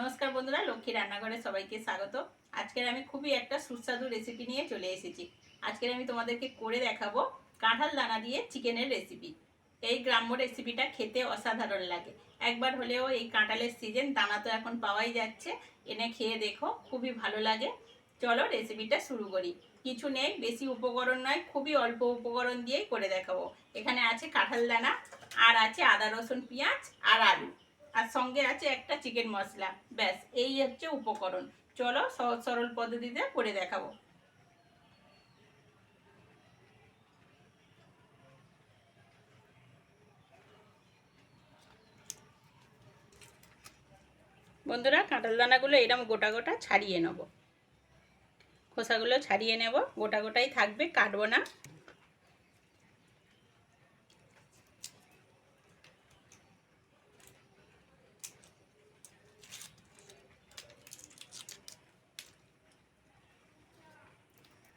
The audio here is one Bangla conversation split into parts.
নমস্কার বন্ধুরা লক্ষ্মী রান্নাঘরে সবাইকে স্বাগত। আজকের আমি খুবই একটা সুস্বাদু রেসিপি নিয়ে চলে এসেছি। আজকের আমি তোমাদেরকে করে দেখাবো কাঁঠাল দানা দিয়ে চিকেনের রেসিপি এই গ্রাম্য রেসিপিটা খেতে অসাধারণ লাগে। একবার হলেও এই কাঁঠালের সিজন দানা তো এখন পাওয়াই যাচ্ছে। এনে খেয়ে দেখো, খুবই ভালো লাগে। চলো রেসিপিটা শুরু করি। কিছু নেই, বেশি উপকরণ নয়, খুবই অল্প উপকরণ দিয়েই করে দেখাবো। এখানে আছে কাঁঠাল দানা, আর আছে আদা, রসুন, পেঁয়াজ, আর আলু। আর সঙ্গে আছে একটা চিকেন মশলা। ব্যাস, এই হচ্ছে উপকরণ। চলো সহজ সরল পদ্ধতিতে করে দেখাবো। বন্ধুরা, কাঁঠাল দানাগুলো এরকম গোটা গোটা ছাড়িয়ে নেব। খোসাগুলো ছাড়িয়ে নেব। গোটা গোটাই থাকবে কাটবো না।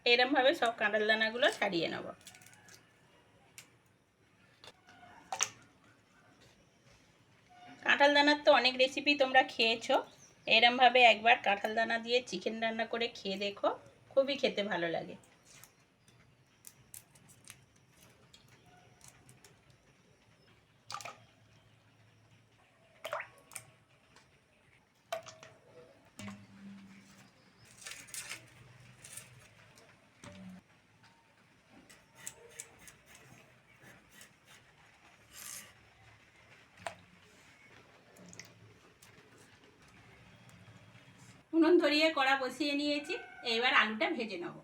এরমভাবে সব কাঁঠাল দানাগুলো ছাড়িয়ে নেব। কাঁঠাল দানার তো অনেক রেসিপি তোমরা খেয়েছো। এরমভাবে একবার কাঁঠাল দানা দিয়ে চিকেন রান্না করে খেয়ে দেখো। খুবই খেতে ভালো লাগে। উনুন ধরিয়ে কড়া বসিয়ে নিয়েছি এইবার আলুটা ভেজে নেব।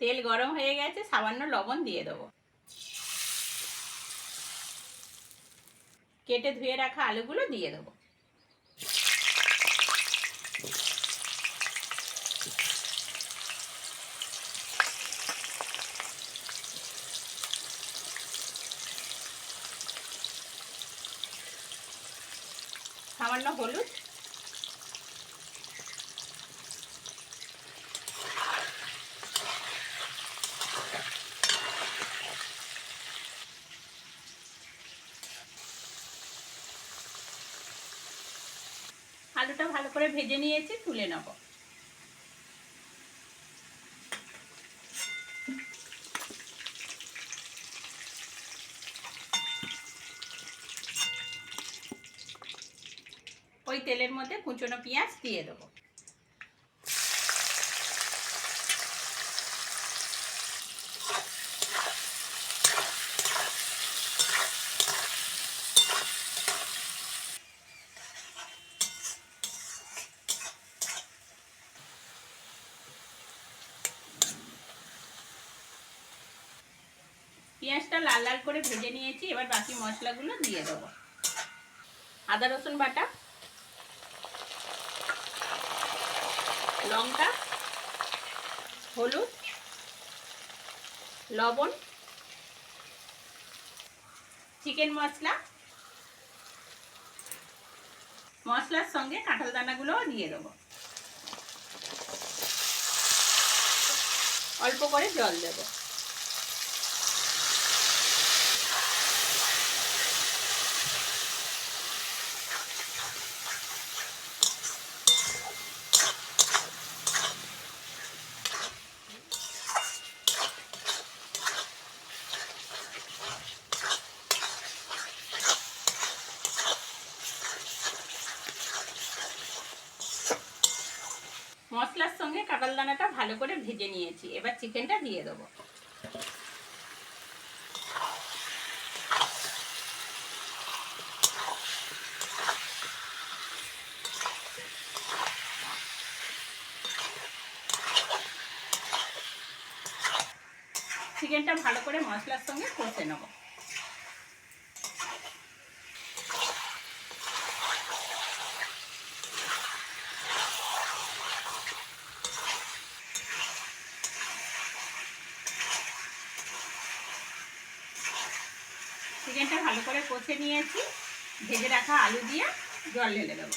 তেল গরম হয়ে গেছে, সামান্য লবণ দিয়ে দেবো। কেটে ধুয়ে রাখা আলুগুলো দিয়ে দেবো। সামান্য হলুদ। আলুটা ভালো করে ভেজে নিয়েছি তুলে নেব। ওই তেলের মধ্যে কুচনো পেঁয়াজ দিয়ে দেবো। পেঁয়াজটা লাল লাল করে ভেজে নিয়েছি, এবার বাকি মশলাগুলো দিয়ে দেবো। আদা রসুন বাটা লঙ্কা, হলুদ, লবণ, চিকেন মশলা, মশলার সঙ্গে কাঁঠাল দানাগুলোও দিয়ে দেবো অল্প করে জল দেবো। মশলার সঙ্গে কাঁঠাল দানাটা ভালো করে ভেজে নিয়েছি। এবার চিকেনটা দিয়ে দেবো। চিকেনটা ভালো করে মশলার সঙ্গে কষে নেব। চিকেনটা ভালো করে কষে নিয়েছি। ভেজে রাখা আলু দিয়ে জল ঢেলে দেবো।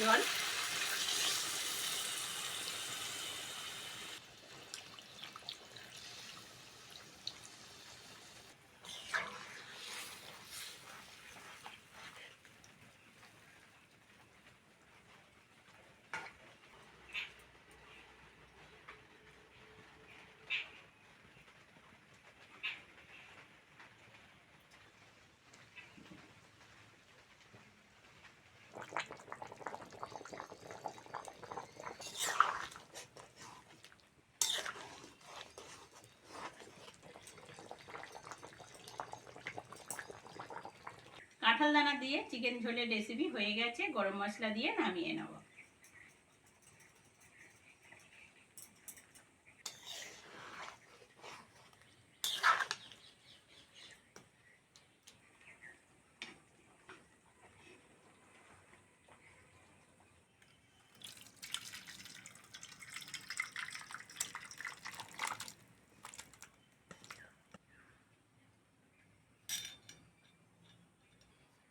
জল কাঁঠাল দানা দিয়ে চিকেন ঝোলের রেসিপি হয়ে গেছে গরম মশলা দিয়ে নামিয়ে নেব।